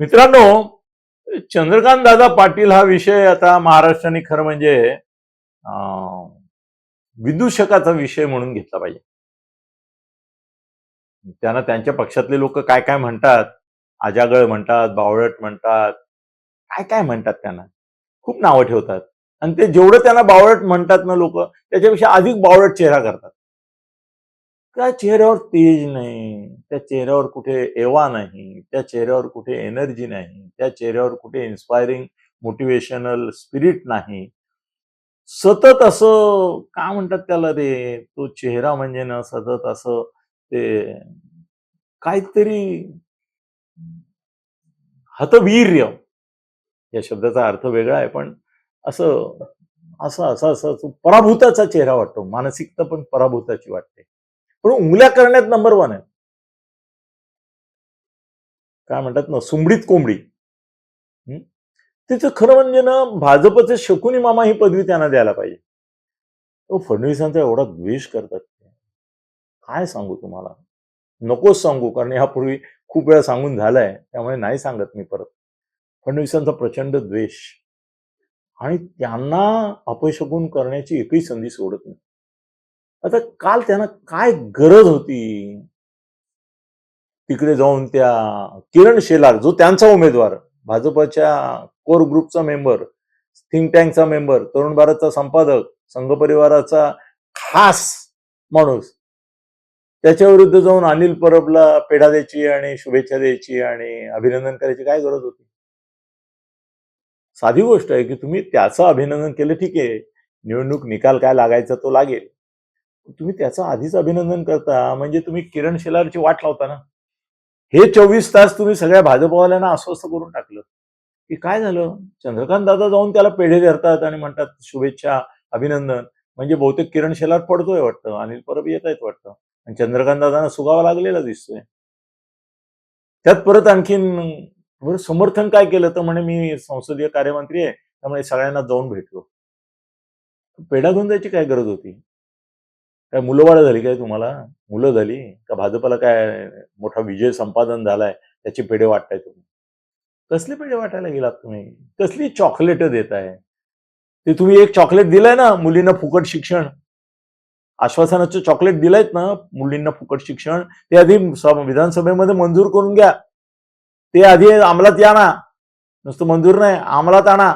मित्रांनो चंद्रकांत दादा पाटील हा विषय आता महाराष्ट्राने खरं म्हणजे विदूषकाचा विषय म्हणून घेतला पाहिजे. त्यांना त्यांच्या पक्षातले लोक काय काय म्हणतात आजागळ म्हणतात बावळट म्हणतात काय काय म्हणतात त्यांना? खूप नावं ठेवतात. आणि ते जेवढं त्यांना बावळट म्हणतात ना लोक त्याच्यापेक्षा अधिक बावळट चेहरा करतात. त्या चेहऱ्यावर तेज नाही? त्या चेहऱ्यावर कुठे एवा नाही? त्या चेहऱ्यावर कुठे एनर्जी नाही? त्या चेहऱ्यावर कुठे इन्स्पायरिंग मोटिवेशनल स्पिरिट नाही? सतत असं का म्हणतात त्याला रे? तो चेहरा म्हणजे ना सतत असं ते काहीतरी हतवीर्य. या शब्दाचा अर्थ वेगळा आहे पण असं असं असं असं असं पराभूताचा चेहरा वाटतो. मानसिकता पण पराभूताची वाटते. पण उंगल्या करण्यात नंबर वन आहे. काय म्हणतात ना सुंबडीत कोंबडी. तिचं खरं म्हणजे ना भाजपचे शकुनी मामा ही पदवी त्यांना द्यायला पाहिजे. तो फडणवीसांचा एवढा द्वेष करतात. काय सांगू तुम्हाला? नकोच सांगू कारण यापूर्वी खूप वेळा सांगून झालाय त्यामुळे नाही सांगत मी परत. फडणवीसांचा प्रचंड द्वेष. आणि त्यांना अपशकून करण्याची एकही संधी सोडत नाही. आता काल त्यांना काय गरज होती? तिकडे जाऊन त्या किरण शेलार जो त्यांचा उमेदवार भाजपच्या कोर ग्रुपचा मेंबर थिंक टँकचा मेंबर तरुण भारतचा संपादक संघ परिवाराचा खास माणूस त्याच्या विरुद्ध जाऊन अनिल परबला पेढा द्यायची आणि शुभेच्छा द्यायची आणि अभिनंदन करायची काय गरज होती? साधी गोष्ट आहे की तुम्ही त्याचं अभिनंदन केलं ठीक आहे. निवडणूक निकाल काय लागायचा तो लागेल. तुम्ही त्याचं आधीच अभिनंदन करता म्हणजे तुम्ही किरण शेलारची वाट लावता ना? हे चोवीस तास तुम्ही सगळ्या भाजपवाल्यांना अस्वस्थ करून टाकलं. की काय झालं? चंद्रकांत दादा जाऊन त्याला पेढे धरतात आणि म्हणतात शुभेच्छा अभिनंदन. म्हणजे बहुतेक किरण शेलार पडतोय वाटतं अनिल परब येत आहेत वाटतं. आणि चंद्रकांत दादांना सुगावा लागलेला दिसतोय. त्यात परत आणखीन समर्थन काय केलं? तर म्हणे मी संसदीय कार्यमंत्री आहे त्यामुळे सगळ्यांना जाऊन भेटलो. पेढा घेऊन जायची काय गरज होती? काय मुलंबाळं झाली काय तुम्हाला? मुलं झाली? का भाजपला काय मोठा विजय संपादन झालाय? त्याचे पेढे वाटताय तुम्ही? कसले पेढे वाटायला गेलात तुम्ही? कसली चॉकलेट देताय? ते तुम्ही एक चॉकलेट दिलाय ना मुलींना फुकट शिक्षण. आश्वासनाचं चॉकलेट दिलायत ना मुलींना फुकट शिक्षण. ते आधी विधानसभेमध्ये मंजूर करून घ्या. ते आधी अंमलात या ना. नुसतं मंजूर नाही अंमलात आणा.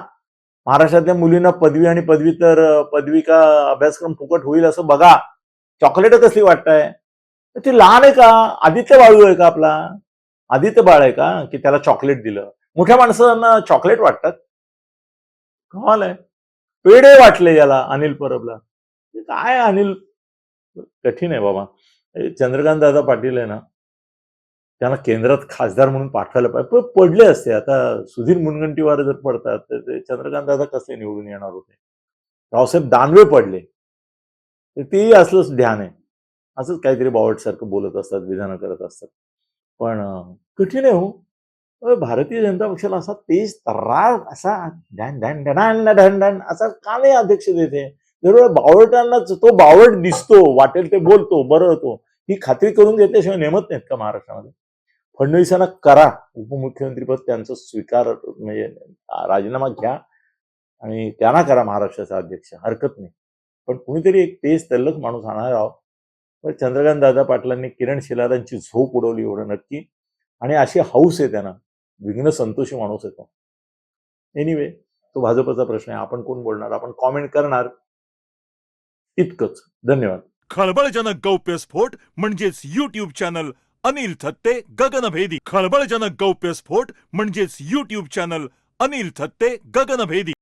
महाराष्ट्रातल्या मुलींना पदवी आणि पदवीतर पदविका पदवी का अभ्यासक्रम फुकट होईल असं बघा. चॉकलेट कसली वाटताय? ते लहान आहे का? आदित्य बाळू आहे का आपला? आदित्य बाळ आहे का? की त्याला चॉकलेट दिलं. मोठ्या माणसांना चॉकलेट वाटतात. कमाल आहे. पेढे वाटले याला अनिल परबला. काय अनिल? कठीण आहे बाबा. चंद्रकांत दादा पाटील आहे ना त्यांना केंद्रात खासदार म्हणून पाठवायला पाहिजे. पण पडले असते. आता सुधीर मुनगंटीवार जर पडतात तर ते चंद्रकांत दादा कसे निवडून येणार होते? रावसाहेब दानवे पडले. तर तेही असलंच ध्यान आहे. असंच काहीतरी बावटसारखं बोलत असतात विधानं करत असतात. पण कठीण आहे हो. भारतीय जनता पक्षाला असा तेज तर्रार असा ढॅन ढॅन ढणान ढॅन ढॅन असा का नाही अध्यक्ष देते? दरवेळेला बावळटांनाच तो बावळट दिसतो वाटेल ते बोलतो बरं होतो. ही खात्री करून घेतल्याशिवाय नेमत नाहीत का महाराष्ट्रामध्ये? फडणवीसांना करा. उपमुख्यमंत्रीपद त्यांचं स्वीकार म्हणजे राजीनामा घ्या आणि त्यांना करा महाराष्ट्राचा अध्यक्ष. हरकत नाही. पण कुणीतरी एक तेज तल्लक माणूस आणणार आहोत. पण चंद्रकांत दादा पाटलांनी किरण शिलारांची झोप उडवली एवढं नक्की. आणि अशी हाऊस आहे त्यांना. विघ्न संतोषी माणूस येतो एनिवे तो भाजपचा प्रश्न आहे. आपण कोण बोलणार? आपण कॉमेंट करणार. इतकंच. धन्यवाद. खळबळजनक गौप्यस्फोट म्हणजेच युट्यूब चॅनल अनिल थत्ते गगनभेदी. खळबळजनक गौप्यस्फोट म्हणजेच युट्यूब चॅनल अनिल थत्ते गगनभेदी.